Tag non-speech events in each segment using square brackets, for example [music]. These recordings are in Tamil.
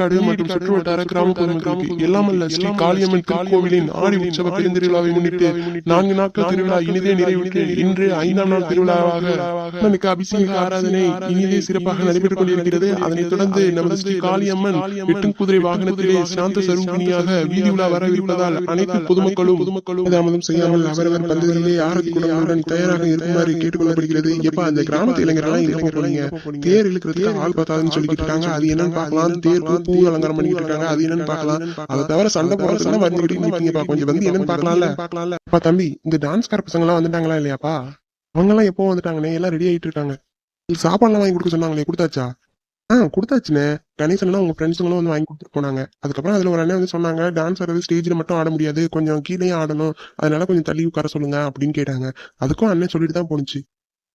நெல்லியடிக்காடு மற்றும் சுற்றுவட்டார கிராம பொதுமக்களுக்கு எல்லாமல்ல ஸ்ரீ காளியம்மன் திருக்கோவிலின் ஆடி உற்சவ பெருந்திருவிழாவை முன்னிட்டு நான்கு நாட்கள் திருவிழா இனிதே நிறைவுற்று இன்று ஐந்தாம் நாள் திருவிழாவாக அம்மனுக்கு அபிஷேக ஆராதனை இனிதே சிறப்பாக நடைபெற்றுக் கொண்டிருக்கிறது. அதனைத் தொடர்ந்து நமது ஸ்ரீ காளியம்மன் வெட்டும் குதிரை வாகனத்திலே சாந்த சரூபிணியாக வீதி உலா வரவிருப்பதால் அனைத்து பொதுமக்களும் பொதுமக்களும் தாமதம் செய்யாமல் அவரவர் பந்தங்களிலே ஆரத்தி குடங்களுடன் தயாராக இருக்குமாறு கேட்டுக்கொள்ளப்படுகிறது. எப்ப அந்த கிராமத்து போறீங்க தேர் இழுக்கிறதுக்கு ஆள் பார்த்தாதுன்னு சொல்லிக்கிட்டு இருக்காங்க அது என்னன்னு பார்க்கலாம் தேருக்கு பூ அலங்காரம் பண்ணிட்டு இருக்காங்க. அது என்னன்னு பார்க்கலாம். அதை தவிர சண்டை போடுறதுனா வந்துகிட்டு நிப்பீங்கப்பா கொஞ்சம் வந்து என்னன்னு பார்க்கலாம்ல? பார்க்கலாம்ல. அப்பா தம்பி இந்த டான்ஸ்கார பசங்க எல்லாம் வந்துட்டாங்களா இல்லையாப்பா? அவங்க எல்லாம் எப்போ வந்துட்டாங்கண்ணே? எல்லாம் ரெடி ஆயிட்டு இருக்காங்க. சாப்பாடுலாம் வாங்கி கொடுக்க சொன்னாங்களே கொடுத்தாச்சா? ஆ கொடுத்தாச்சுண்ணே. கணேசன் உங்க ஃப்ரெண்ட்ஸுங்களும் வந்து வாங்கி கொடுத்துட்டு போனாங்க. அதுக்கப்புறம் அதுல ஒரு அண்ணன் வந்து சொன்னாங்க டான்ஸ் ஆடுறது ஸ்டேஜ்ல மட்டும் ஆட முடியாது. கொஞ்சம் கீழே ஆடணும். அதனால கொஞ்சம் தள்ளி உட்கார சொல்லுங்க அப்படின்னு கேட்டாங்க. அதுக்கும் அண்ணன் சொல்லிட்டு தான் போணுச்சு.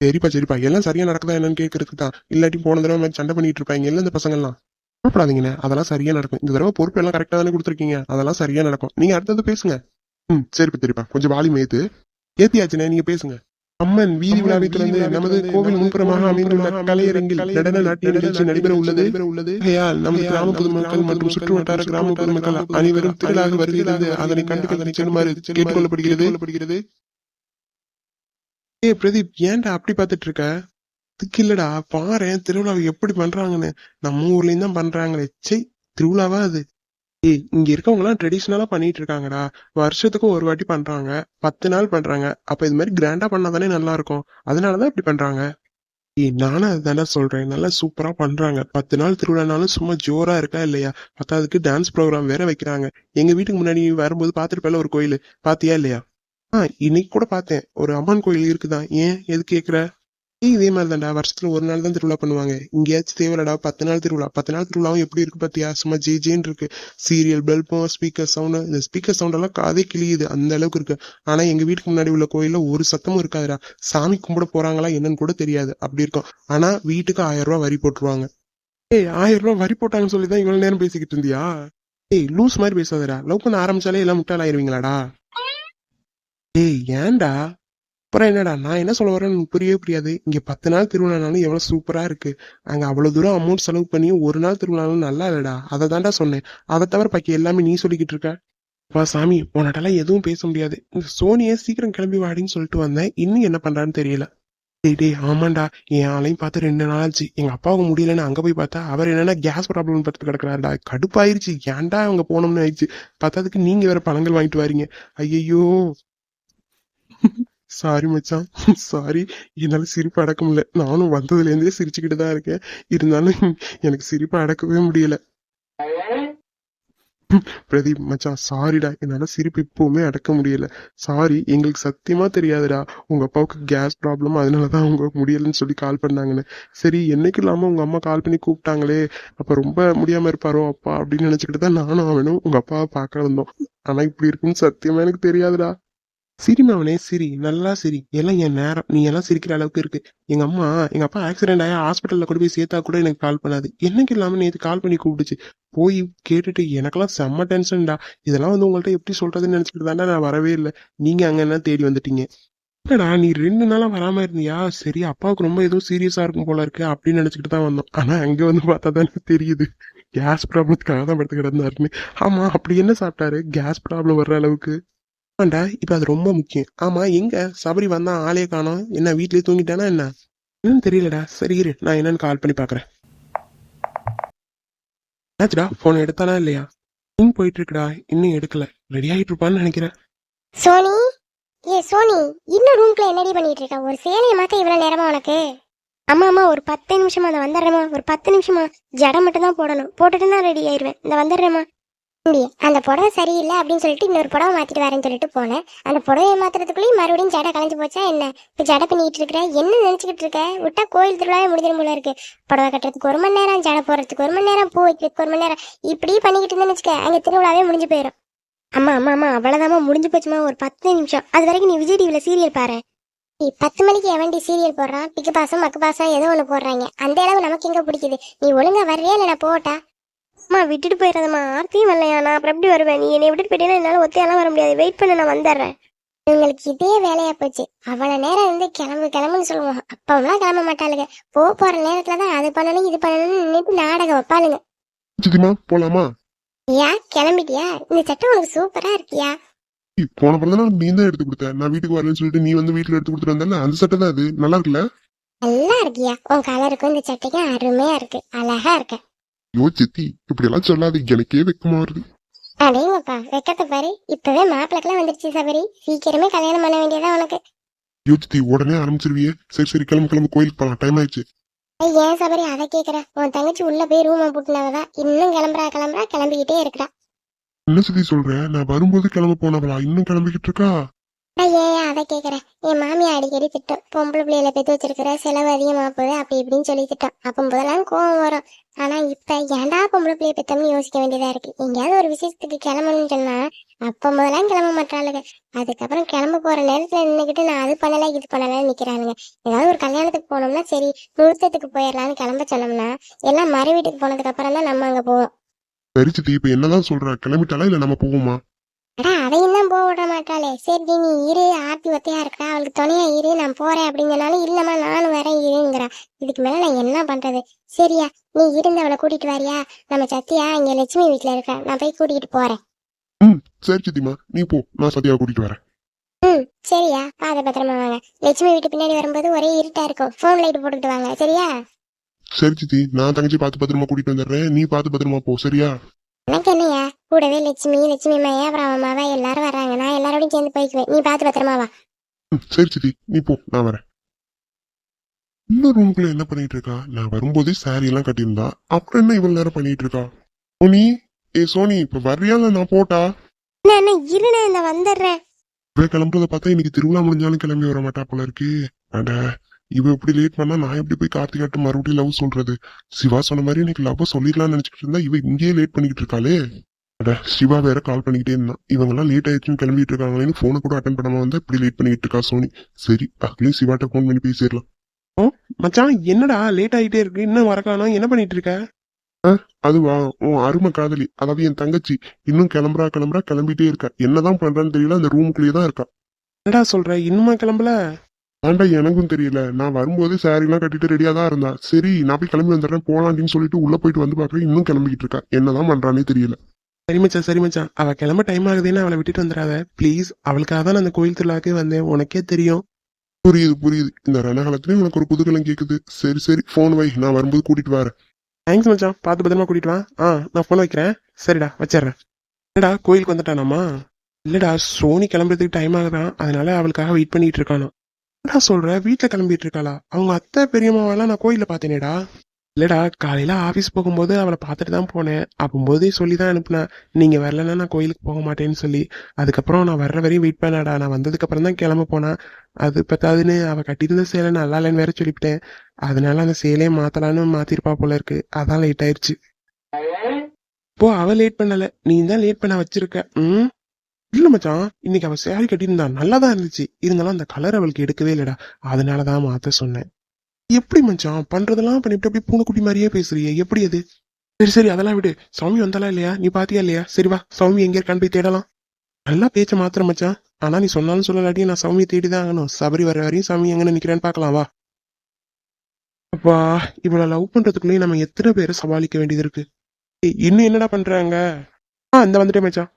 சரிப்பா சரிப்பா. எல்லாம் சரியா நடக்குதா என்னன்னு கேட்கறதுக்கு தான். இல்லாட்டி போன தடவை சண்டை பண்ணிட்டு இருப்பாங்க. எல்லாம் இந்த பசங்க எல்லாம் கவலைப்படாதீங்கண்ணே அதெல்லாம் சரியா நடக்கும். இந்த தடவை பொறுப்பு எல்லாம் கரெக்டா தானே கொடுத்துருக்கீங்க. அதெல்லாம் சரியா நடக்கும். நீங்க அடுத்தது பேசுங்க. ம் சரிப்பா சரிப்பா கொஞ்சம் வாலி மேத்து ஏத்தியாச்சுண்ணே நீங்க பேசுங்க. அம்மன் வீதி விழாவை தொடர்ந்து நமது கோவில் முன்புறமாக அமைந்துள்ள கலையரங்கில் நடன நாட்டிய நிகழ்ச்சி நடைபெற உள்ளது. உள்ளது. நமது கிராம பொதுமக்கள் மற்றும் சுற்று வட்டார கிராம பொதுமக்கள் அனைவரும் திரளாக வருகிறது அதனை கண்டு அதனை செல்லுமாறு கேட்டுக்கொள்ளப்படுகிறது. ஏ பிரதீப் ஏன்டா அப்படி பார்த்துட்டு இருக்க? அதுக்கு இல்லடா பாரேன் திருவிழாவை எப்படி பண்றாங்கன்னு. நம்ம ஊர்லயும் தான் பண்றாங்களே. சை திருவிழாவா அது? ஏய் இங்க இருக்கவங்க எல்லாம் ட்ரெடிஷ்னலா பண்ணிட்டு இருக்காங்கடா. வருஷத்துக்கு ஒரு வாட்டி பண்றாங்க பத்து நாள் பண்றாங்க. அப்ப இது மாதிரி கிராண்டா பண்ணாதானே நல்லா இருக்கும் அதனாலதான் இப்படி பண்றாங்க. ஏய் நானும் அதுதானே சொல்றேன். நல்லா சூப்பரா பண்றாங்க. பத்து நாள் திருவிழானாலும் சும்மா ஜோரா இருக்கா இல்லையா? பத்தாவதுக்கு டான்ஸ் ப்ரோக்ராம் வேற வைக்கிறாங்க. எங்க வீட்டுக்கு முன்னாடி வரும்போது பாத்துருப்பேல ஒரு கோயில். பாத்தியா இல்லையா? ஆ இன்னைக்கு கூட பார்த்தேன். ஒரு அம்மன் கோயில் இருக்குதான். ஏன்? எது கேக்குற? இதே மாதிரி தான்டா வருஷத்துல ஒரு நாள் தான் திருவிழா பண்ணுவாங்க. இங்கேயாச்சும் தேவையில்லடா பத்து நாள் திருவிழா. பத்து நாள் திருவிழாவும் எப்படி இருக்கு பாத்தியா? சும்மா ஜே ஜேன்னு இருக்கு. சீரியல் பெல்பம் ஸ்பீக்கர் சவுண்ட் இந்த ஸ்பீக்கர் சவுண்ட் எல்லாம் காதே கிளியுது அந்த அளவுக்கு இருக்கு. ஆனா எங்க வீட்டுக்கு முன்னாடி உள்ள கோயில்ல ஒரு சத்தமும் இருக்காதுடா. சாமி கும்பிட போறாங்களா என்னன்னு கூட தெரியாது. அப்படி இருக்கும். ஆனா வீட்டுக்கு ஆயிரம் ரூபாய் வரி போட்டுருவாங்க. ஏய் ஆயிரம் ரூபாய் வரி போட்டாங்கன்னு சொல்லி தான் இவ்வளவு நேரம் பேசிக்கிட்டு இருந்தியா? ஏய் லூஸ் மாதிரி பேசாதடா. லவ் பண்ண ஆரம்பிச்சாலே எல்லாம் முட்டாள் ஆயிருவீங்களாடா ஏய் ஏன்டா? அப்புறம் என்னடா நான் என்ன சொல்ல வரேன்னு புரியவே புரியாது. இங்கே பத்து நாள் திருவிழானாலும் எவ்வளோ சூப்பராக இருக்குது அங்கே அவ்வளோ தூரம் அமௌண்ட் செலவு பண்ணி ஒரு நாள் திருவிழானாலும் நல்லா இல்லைடா. அதை தான்டா சொன்னேன். அதை தவிர பாக்கி எல்லாமே நீ சொல்லிக்கிட்டு இருக்க. அப்பா சாமி உன்னட்டெல்லாம் எதுவும் பேச முடியாது. இந்த சோனியை சீக்கிரம் கிளம்பி வாடின்னு சொல்லிட்டு வந்தேன். இன்னும் என்ன பண்ணுறான்னு தெரியல. டேய் டேய் ஆமாண்டா. என் ஆளையும் பார்த்து ரெண்டு நாள் ஆச்சு. எங்கள் அப்பாவுக்கு முடியலன்னு அங்கே போய் பார்த்தா அவர் என்னென்னா கேஸ் ப்ராப்ளம் பார்த்துட்டு கிடக்குறாருடா. கடுப்பாயிருச்சு. ஏன்டா அவங்க போனோம்னு ஆயிடுச்சு. பார்த்ததுக்கு நீங்கள் வேற பழங்கள் வாங்கிட்டு வரீங்க. ஐயையோ. சாரி மச்சான். [laughs] சாரி என்னால் சிரிப்பு அடக்க முடியல. நானும் வந்ததுலேருந்தே சிரிச்சுக்கிட்டு தான் இருக்கேன். இருந்தாலும் எனக்கு சிரிப்பு அடக்கவே முடியல. [laughs] பிரதீப் மச்சான் சாரிடா என்னால் சிரிப்பு இப்போவுமே அடக்க முடியல. சாரி எங்களுக்கு சத்தியமா தெரியாதுடா. உங்க அப்பாவுக்கு கேஸ் ப்ராப்ளம் அதனால தான் அவங்க முடியலன்னு சொல்லி கால் பண்ணாங்கன்னு. சரி என்னைக்கு இல்லாமல் உங்க அம்மா கால் பண்ணி கூப்பிட்டாங்களே? அப்போ ரொம்ப முடியாம இருப்பாரோ அப்பா அப்படின்னு நினச்சிக்கிட்டு தான் நானும் அவனும் உங்க அப்பாவை பார்க்க வந்தோம். ஆனால் இப்படி இருக்குன்னு சத்தியமா எனக்கு தெரியாதுடா. சிரி மவனே சிரி. நல்லா சிரி. எல்லாம் என் நேரம். நீ எல்லாம் சிரிக்கிற அளவுக்கு இருக்கு. எங்க அம்மா எங்க அப்பா ஆக்சிடென்ட் ஆகி ஹாஸ்பிட்டல்ல கொண்டு போய் சேர்த்தா கூட எனக்கு கால் பண்ணாது. என்னைக்கு இல்லாம நேத்து கால் பண்ணி கூப்பிடுச்சு போய் கேட்டுட்டு எனக்கெல்லாம் செம்ம டென்ஷன்டா இதெல்லாம் வந்து உங்கள்ட்ட எப்படி சொல்றதுன்னு நினைச்சிட்டு தாண்டா நான் வரவே இல்லை. நீங்க அங்க என்ன தேடி வந்துட்டீங்க? என்னடா நீ ரெண்டு நாளா வராம இருந்தியா? சரி அப்பாவுக்கு ரொம்ப ஏதோ சீரியஸா இருக்கும் போல இருக்கு அப்படின்னு நினைச்சுக்கிட்டு தான் வந்தோம். ஆனா அங்க வந்து பார்த்தா தானே தெரியுது. கேஸ் ப்ராப்ளத்துக்காக தான் படுத்து கிடந்தாருன்னு. ஆமா அப்படி என்ன சாப்பிட்டாரு? கேஸ் ப்ராப்ளம் வர்ற அளவுக்கு. ஆமாண்டா இப்போ அது ரொம்ப முக்கியம். ஆமா எங்க? சபரி வந்தா ஆளே காணோம். என்ன வீட்லயே தூங்கிட்டானா என்ன? இன்னும் தெரியலடா. சரி இரு நான் என்னன்னு கால் பண்ணி பாக்குறேன். ஆச்சுடா போன் எடுத்தானா இல்லையா? இன்னும் போயிட்டு இருக்குடா இன்னும் எடுக்கல. ரெடி ஆயிட்டு இருப்பான்னு நினைக்கிறேன். சோனி? ஏ சோனி இன்னும் ரூம்குள்ள என்னடி பண்ணிட்டு இருக்க ஒரு சேலையை மாத்த இவ்வளவு நேரமா உனக்கு? அம்மா அம்மா ஒரு பத்து நிமிஷமா அதை வந்துடுறேம்மா. ஒரு பத்து நிமிஷமா ஜடை மட்டும் தான் போடணும். போட்டுட்டு தான் ரெடி ஆயிருவேன். இந்த வந்துடுறேம்மா. அந்த புடவை சரியில்லை அப்படின்னு சொல்லிட்டு இன்னொரு புடவை மாத்திட்டு வரேன்னு சொல்லிட்டு போனேன். அந்த புடவை மாத்துறதுக்குள்ளேயும் மறுபடியும் ஜடை கலைஞ்சு போச்சா என்ன? இப்போ ஜடை பண்ணிட்டு இருக்கிற என்ன நினைச்சுக்கிட்டு இருக்க? விட்டா கோயில் திருவிழாவே முடிஞ்சிடும் போல இருக்கு. புடவை கட்டுறதுக்கு ஒரு மணி நேரம் ஜடை போடுறதுக்கு ஒரு மணி நேரம் பூ வைக்கிறதுக்கு ஒரு மணி நேரம். இப்படி பண்ணிக்கிட்டு இருந்தேன்னு வச்சுக்க அங்க திருவிழாவே முடிஞ்சு போயிடும் அம்மா அம்மா அம்மா அவ்வளோதாம்மா முடிஞ்சு போச்சுமா ஒரு பத்து நிமிஷம். அது வரைக்கும் நீ விஜய் டிவியில் சீரியல் பாரு. நீ பத்து மணிக்கு எவன்டி சீரியல் போடுறான் பிக்கு பாசம் மக்கு பாசம் ஏதோ ஒன்று போடுறாங்க. அந்த அளவு நமக்கு எங்கே பிடிக்குது? நீ ஒழுங்கா வர்றியா இல்லை நான் போட்டா அம்மா விட்டுட்டு போயிடாதம்மா. ஆர்த்தியும் வரலையா? நான் அப்புறம் எப்படி வருவேன்? நீ என்னை விட்டுட்டு போயிட்டேன்னா என்னால் ஒத்தையெல்லாம் வர முடியாது. வெயிட் பண்ண நான் வந்துடுறேன். இவங்களுக்கு இதே வேலையா போச்சு. அவ்வளவு நேரம் இருந்து கிளம்பு கிளம்புன்னு சொல்லுவோம். அப்பவெல்லாம் கிளம்ப மாட்டாளுங்க. போக போற நேரத்துல தான் அது பண்ணணும் இது பண்ணணும்னு நினைப்பு நாடகம் வைப்பாளுங்க. சித்திமா போலாமா? யா கிளம்பிட்டியா? இந்த சட்டை உனக்கு சூப்பரா இருக்கியா? போன பிறந்த நாள் நீ தான் எடுத்து கொடுத்த நான் வீட்டுக்கு வரேன்னு சொல்லிட்டு நீ வந்து வீட்டுல எடுத்து கொடுத்துட்டு வந்தல அந்த சட்டை தான் அது. நல்லா இருக்குல்ல? நல்லா இருக்கியா? உன் கலருக்கும் இந்த சட்டைக்கும் அருமையா இருக்கு. அழகா இருக்க. யோ சித்தி இப்படி எல்லாம் சொல்லாது எனக்கே வெக்கமா வருது. அடேங்கப்பா வெக்கத்தை பாரு. இப்பவே மாப்பிளக்கெல்லாம் வந்துருச்சு சபரி. சீக்கிரமே கல்யாணம் பண்ண வேண்டியதா உனக்கு. யோ சித்தி உடனே ஆரம்பிச்சிருவியே. சரி சரி கிளம்பு கிளம்பு. கோயிலுக்கு போலாம். டைம் ஆயிடுச்சு. ஏன் சபரி அதை கேக்குற? உன் தங்கச்சி உள்ள போய் ரூமை பூட்டினவதான் இன்னும் கிளம்புறா கிளம்புறா கிளம்பிக்கிட்டே இருக்கிறா. என்ன சித்தி சொல்ற? நான் வரும்போது கிளம்ப போனவளா? இன்னும் கிளம்பிக்கிட்டு இருக்கா? ஏன் அதை கேட்குறேன் என் மாமியா அடிக்கடி திட்டம். பொம்பளை பிள்ளையில பெற்று வச்சிருக்கிற செலவு அதிகமா போகுது அப்படி இப்படின்னு சொல்லி திட்டம். அப்போ முதலாம் கோவம் வரும். ஆனா இப்போ ஏன்டா பொம்பளை பிள்ளைய பெற்றோம்னு யோசிக்க வேண்டியதா இருக்கு? எங்கேயாவது ஒரு விஷயத்துக்கு கிளம்பணும்னு சொன்னால் அப்போ முதலாம் கிளம்ப மாட்டாளுங்க. அதுக்கப்புறம் கிளம்ப போற நேரத்துல நின்றுக்கிட்டு நான் அது பண்ணல இது பண்ணலன்னு நிக்கிறானுங்க ஏதாவது ஒரு கல்யாணத்துக்கு போனோம்னா சரி முகூர்த்தத்துக்கு போயிடலான்னு கிளம்ப சொன்னோம்னா எல்லாம் மறு வீட்டுக்கு போனதுக்கு அப்புறம் தான் நம்ம அங்க போவோம். சரி சித்தி என்னதான் சொல்ற? கிளம்பிட்டாலா இல்ல நம்ம போவோமா? அடா அதையும் தான் போக விட மாட்டாளே. சரி நீ இரு ஆர்த்தி ஒத்தையா இருக்கா? அவளுக்கு துணையா இரு நான் போறேன் அப்படின்னு சொன்னாலும் இல்லம்மா நானும் வரேன் இருங்கிறா. இதுக்கு மேல நான் என்ன பண்றது? சரியா நீ இருந்து அவளை கூட்டிட்டு வரியா? நம்ம சத்தியா இங்க லட்சுமி வீட்டுல இருக்கா? நான் போய் கூட்டிட்டு போறேன். ம் சரி சித்திமா நீ போ. நான் சத்யாவை கூட்டிட்டு வரேன். ம் சரியா. பாத பத்திரமா வாங்க. லட்சுமி வீட்டு பின்னாடி வரும்போது ஒரே இருட்டா இருக்கும். ஃபோன் லைட் போட்டுக்கிட்டு வாங்க. சரியா? சரி சித்தி நான் தங்கச்சி பார்த்து பத்திரமா கூட்டிட்டு வந்துடுறேன். நீ பார்த்து பத்திரமா போ. சரியா? எனக்கு என்னையா கூடவே லட்சுமி லட்சுமி அம்மையா அப்புறம் அவன் அம்மாவா? எல்லாரும் வர்றாங்க. நான் எல்லாரோடையும் சேர்ந்து போய்க்குவேன். நீ பார்த்து பத்திரமா வா. ம், சரி சித்தி. நீ போ. நான் வரேன். இன்னும் ரூம்குள்ள என்ன பண்ணிட்டு இருக்கா நான் வரும்போதே சாரி எல்லாம் கட்டியிருந்தா. அப்புறம் என்ன இவ்வளவு நேரம் பண்ணிட்டு இருக்கா சோனி ஏ சோனி இப்ப வர்றியா இல்ல நான் போட்டா? என்ன என்ன இருண்ணே இந்த வந்துடுறேன். இவ கிளம்புறத பார்த்தா இன்னைக்கு திருவிழா முடிஞ்சாலும் கிளம்பி வர மாட்டா போல இருக்கு. அட இவ இப்படி லேட் பண்ணா நான் எப்படி போய் கார்த்திகாட்ட மறுபடியும் லவ் சொல்றது? சிவா சொன்ன மாதிரி இன்னைக்கு லவ் சொல்லிடலாம்னு நினைச்சிட்டு இருந்தா இவ இங்கேயே லேட் பண்ணிக்கிட்டு இருக்காளே. அட சிவா வேற கால் பண்ணிக்கிட்டே இருந்தான். இவங்க எல்லாம் லேட் ஆயிடுச்சுன்னு கிளம்பிட்டு இருக்காங்களேன்னு போனை கூட அட்டன் பண்ணாம வந்தா இப்படி லேட் பண்ணிக்கிட்டு இருக்கா சோனி. சரி அதுலயும் சிவாட்ட ஃபோன் பண்ணி பேசிடலாம். மச்சான் என்னடா லேட் ஆயிட்டே இருக்கு. இன்னும் வரக்கானோ என்ன பண்ணிட்டு இருக்க? அதுவா உன் அருமை காதலி அதாவது என் தங்கச்சி இன்னும் கிளம்புறா கிளம்புறா கிளம்பிட்டே இருக்கா. என்னதான் பண்றான்னு தெரியல அந்த ரூமுக்குள்ளேயே தான் இருக்கா. என்னடா சொல்ற இன்னுமா கிளம்பல? ஆண்டா எனக்கும் தெரியல. நான் வரும்போது சாரி எல்லாம் கட்டிட்டு ரெடியா தான் இருந்தா. சரி நான் போய் கிளம்பி வந்துடுறேன் போலாண்டின்னு சொல்லிட்டு உள்ள போயிட்டு வந்து பாக்குறேன் இன்னும் கிளம்பிக்கிட்டு இருக்கா. என்னதான் பண்றானே தெரியல. சரி மச்சான் சரி மச்சான். அவ கிளம்ப டைம் ஆகுதுன்னு அவளை விட்டுட்டு வந்துடாத. ப்ளீஸ் அவளுக்காக தான் நான் அந்த கோயில் திருவிழாக்கே வந்தேன். உனக்கே தெரியும். புரியுது புரியுது. இந்த ரணகாலத்துலயும் உனக்கு ஒரு குதூகலம் கேக்குது. சரி சரி. போன் வை. நான் வரும்போது கூட்டிட்டு வரேன். தேங்க்ஸ் மச்சான். பார்த்து பத்திரமா கூட்டிட்டு வா. ஆ நான் போன் வைக்கிறேன். சரிடா வச்சிடுறேன். என்னடா கோயிலுக்கு வந்துட்டானாமா? இல்லடா சோனி கிளம்புறதுக்கு டைம் ஆகுதான். அதனால அவளுக்காக வெயிட் பண்ணிட்டு இருக்கானா. என்னடா சொல்ற? வீட்டுல கிளம்பிட்டு இருக்காளா? அவங்க அத்தை பெரியம்மாவெல்லாம் நான் கோயில்ல பார்த்தேனேடா. இல்லடா காலையில் ஆஃபீஸ் போகும்போது அவளை பார்த்துட்டு தான் போனேன். அப்போம்போதே சொல்லி தான் அனுப்புனேன். நீங்கள் வரலன்னா நான் கோயிலுக்கு போக மாட்டேன்னு சொல்லி. அதுக்கப்புறம் நான் வர்ற வரையும் வெயிட் பண்ணாடா. நான் வந்ததுக்கப்புறம் தான் கிளம்ப போனேன். அது பத்தாதுன்னு அவள் கட்டியிருந்த சேலை நல்லா இல்லைன்னு வேற சொல்லிவிட்டேன். அதனால அந்த சேலையை மாற்றலான்னு மாற்றிருப்பா போல இருக்கு. அதான் லேட் ஆயிடுச்சு இப்போ அவள் லேட் பண்ணலை. நீ தான் லேட் பண்ண வச்சிருக்க. ம்? இல்லை மச்சான் இன்னைக்கு அவள் சேரீ கட்டியிருந்தா நல்லா தான் இருந்துச்சு. இருந்தாலும் அந்த கலர் அவளுக்கு எடுக்கவே இல்லைடா. அதனால தான் மாற்ற சொன்னேன். எப்படி மச்சான்? பண்றதெல்லாம் பண்ணிட்டு அப்படியே பூனைக்குட்டி மாதிரியே பேசுறியே. எப்படி அது? சரி சரி அதெல்லாம் விடு. சௌமி வந்தாலா இல்லையா? நீ பாத்தியா இல்லையா? சரி வா சௌமி எங்க இருக்கான்னு போய் தேடலாம். நல்லா பேச்ச மாத்திரம் மச்சான். ஆனா நீ சொன்னாலும் சொல்லலாட்டி நான் சௌமியை தேடிதான் ஆகணும். சபரி வர வரையும் சௌமி எங்க நிக்கிறேன்னு பாக்கலாம் வா. அப்பா இவளை லவ் பண்றதுக்குள்ளேயே நம்ம எத்தனை பேரை சமாளிக்க வேண்டியது இருக்கு? இன்னும் என்னடா பண்றாங்க? ஆ இந்த வந்துட்டேன் மச்சான்.